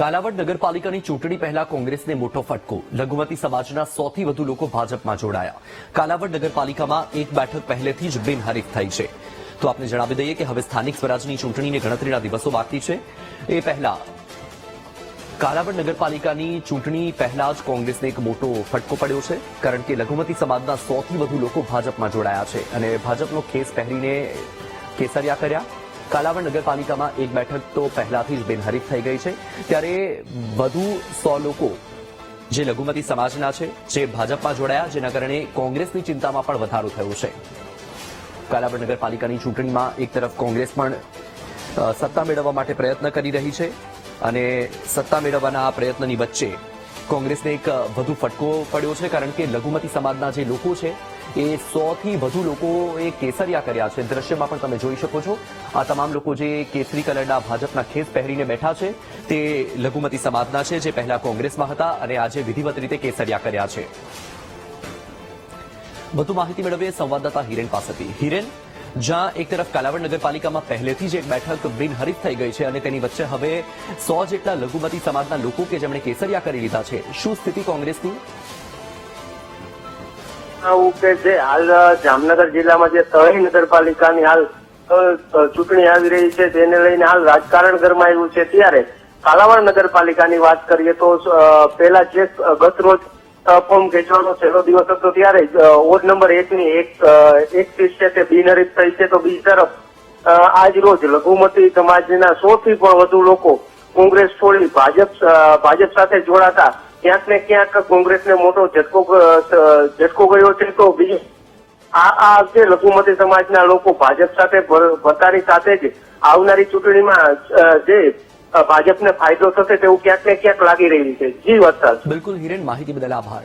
કાલાવડ નગરપાલિકાની ચૂંટણી પહેલા કોંગ્રેસને મોટો ફટકો. લઘુમતી સમાજના સોથી વધુ લોકો ભાજપમાં જોડાયા. કાલાવડ નગરપાલિકામાં એક બેઠક પહેલેથી જ બિનહરીફ થઈ છે. તો આપને જણાવી દઈએ કે હવે સ્થાનિક સ્વરાજની ચૂંટણીને ગણતરીના દિવસો બાકી છે. એ પહેલા કાલાવડ નગરપાલિકાની ચૂંટણી પહેલા જ કોંગ્રેસને એક મોટો ફટકો પડ્યો છે, કારણ કે લઘુમતી સમાજના સૌથી વધુ લોકો ભાજપમાં જોડાયા છે. અને ભાજપનો ખેસ પહેરીને કેસરિયા કર્યા. કાલાવડ નગરપાલિકામાં એક બેઠક તો પહેલાથી જ બિનહરીફ થઈ ગઈ છે. ત્યારે વધુ સો લોકો જે લઘુમતી સમાજના છે, જે ભાજપમાં જોડાયા, જેના કારણે કોંગ્રેસની ચિંતામાં પણ વધારો થયો છે. કાલાવડ નગરપાલિકાની ચૂંટણીમાં એક તરફ કોંગ્રેસ પણ સત્તા મેળવવા માટે પ્રયત્ન કરી રહી છે અને સત્તા મેળવવાના આ પ્રયત્નની વચ્ચે કોંગ્રેસને એક વધુ ફટકો પડ્યો છે, કારણ કે લઘુમતી સમાજના જે લોકો છે એ સોથી વધુ લોકોએ કેસરિયા કર્યા છે. દ્રશ્યમાં પણ તમે જોઈ શકો છો. આ તમામ લોકો જે કેસરી કલરના ભાજપના ખેસ પહેરીને બેઠા છે, તે લઘુમતી સમાજના છે, જે પહેલા કોંગ્રેસમાં હતા અને આજે વિધિવત રીતે કેસરિયા કર્યા છે. વધુ માહિતી મેળવીએ સંવાદદાતા હિરેન પાસેથી. હિરેન, જ્યાં એક તરફ કાલાવડ નગરપાલિકામાં પહેલેથી જ એક બેઠક બિનહરીફ થઈ ગઈ છે અને તેની વચ્ચે હવે સો જેટલા લઘુમતી સમાજના લોકો કે જેમણે કેસરિયા કરી લીધા છે. શું સ્થિતિ કોંગ્રેસની? આવું કે જે હાલ જામનગર જિલ્લામાં જે તળી નગરપાલિકાની હાલ ચૂંટણી આવી રહી છે, તેને લઈને હાલ રાજકારણ ગરમાયું છે. ત્યારે કાલાવાડ નગરપાલિકાની વાત કરીએ તો પહેલા જે ગત રોજ ફોર્મ ખેંચવાનો છેલ્લો દિવસ હતો, ત્યારે વોર્ડ નંબર એક ની એક એક સીટ છે તે બિનહરીફ થઈ છે. તો બીજી તરફ આજ રોજ લઘુમતી સમાજના સો થી પણ વધુ લોકો કોંગ્રેસ છોડી ભાજપ ભાજપ સાથે જોડાતા ક્યાંક ને ક્યાંક કોંગ્રેસને મોટો ઝટકો ઝટકો ગયો છે તો બીજું આ આ જે લઘુમતી સમાજના લોકો ભાજપ સાથે ભર- ભરતાની સાથે જ આવનારી ચૂંટણીમાં જે ભાજપને ફાયદો થશે તેવું ક્યાંક ને ક્યાંક લાગી રહ્યું છે. જી વત્સલ. બિલકુલ હિરેન, માહિતી બદલ આભાર.